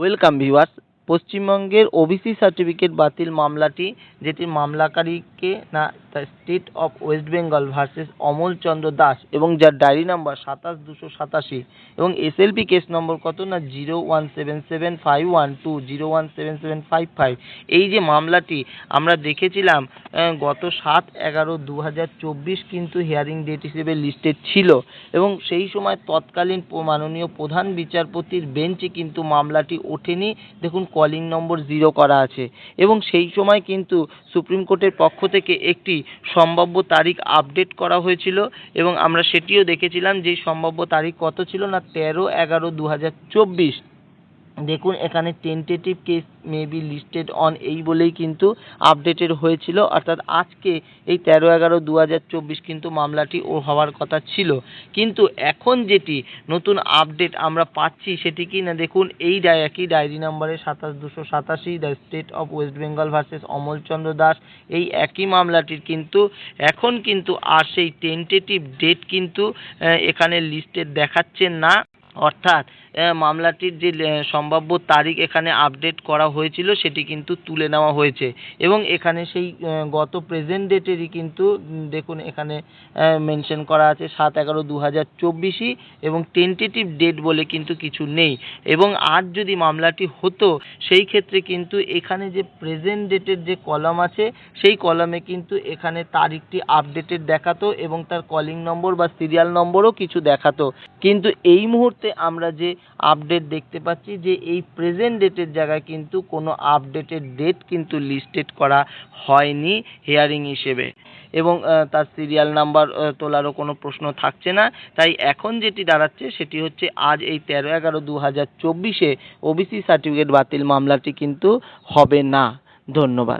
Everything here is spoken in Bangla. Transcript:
ওয়েলকাম ভিউয়ার্স পশ্চিমবঙ্গের ওবিসি সার্টিফিকেট বাতিল মামলাটি, যেটি মামলাকারীকে না the state of West Bengal versus Amal Chandra Das এবং যার ডায়েরি নাম্বার সাতাশ দুশো সাতাশি এবং এসএলপি কেস নম্বর কত না zero one seven seven five one two zero one seven seven five five এই যে মামলাটি আমরা দেখেছিলাম গত সাত এগারো দু হাজার চব্বিশ কিন্তু হিয়ারিং ডেট হিসেবে লিস্টেড ছিল এবং সেই সময় তৎকালীন মাননীয় প্রধান বিচারপতির বেঞ্চে কিন্তু মামলাটি ওঠেনি। দেখুন কলিং নম্বর জিরো করা আছে। এবং সেই সময় কিন্তু সুপ্রিম কোর্টের পক্ষ থেকে একটি সম্ভাব্য তারিখ আপডেট করা হয়েছিল এবং আমরা সেটিও দেখেছিলাম যে সম্ভাব্য তারিখ কত ছিল না? তেরো এগারো দু হাজার চব্বিশ। দেখুন, এখানে tentative case may be listed on এই বলেই কিন্তু আপডেটেড হয়েছিল। অর্থাৎ আজকে এই তেরো এগারো দু হাজার চব্বিশ কিন্তু মামলাটি ও হওয়ার কথা ছিল। কিন্তু এখন যেটি নতুন আপডেট আমরা পাচ্ছি সেটি কি না দেখুন, এই ডায় একই ডায়েরি নম্বরে সাতাশ দুশো সাতাশি, the state of West Bengal versus Amalchandra Das, এই একই মামলাটির কিন্তু, এখন কিন্তু আর সেই টেন্টেটিভ ডেট কিন্তু এখানে লিস্টেড দেখাচ্ছে না। অর্থাৎ মামলাটির যে সম্ভাব্য তারিখ এখানে আপডেট করা হয়েছিল সেটি কিন্তু তুলে নেওয়া হয়েছে। এবং এখানে সেই গত প্রেজেন্ট ডেটেরই কিন্তু দেখুন এখানে মেনশন করা আছে সাত এগারো দু হাজার চব্বিশই এবং টেন্টেটিভ ডেট বলে কিন্তু কিছু নেই। এবং আজ যদি মামলাটি হতো, সেই ক্ষেত্রে কিন্তু এখানে যে প্রেজেন্ট ডেটের যে কলাম আছে, সেই কলামে কিন্তু এখানে তারিখটি আপডেটেড দেখাতো এবং তার কলিং নম্বর বা সিরিয়াল নম্বরও কিছু দেখাতো। কিন্তু এই মুহূর্তে আমরা যে আপডেট দেখতে পাচ্ছি যে এই প্রেজেন্ট ডেটের জায়গায় কিন্তু কোনো আপডেটেড ডেট কিন্তু লিস্টেড করা হয়নি হিয়ারিং হিসেবে। এবং তার সিরিয়াল নাম্বার তোলারও কোনো প্রশ্ন থাকছে না। তাই এখন যেটি দাঁড়াচ্ছে সেটি হচ্ছে আজ এই তেরো এগারো দু হাজার চব্বিশে ওবিসি সার্টিফিকেট বাতিল মামলাটি কিন্তু হবে না। ধন্যবাদ।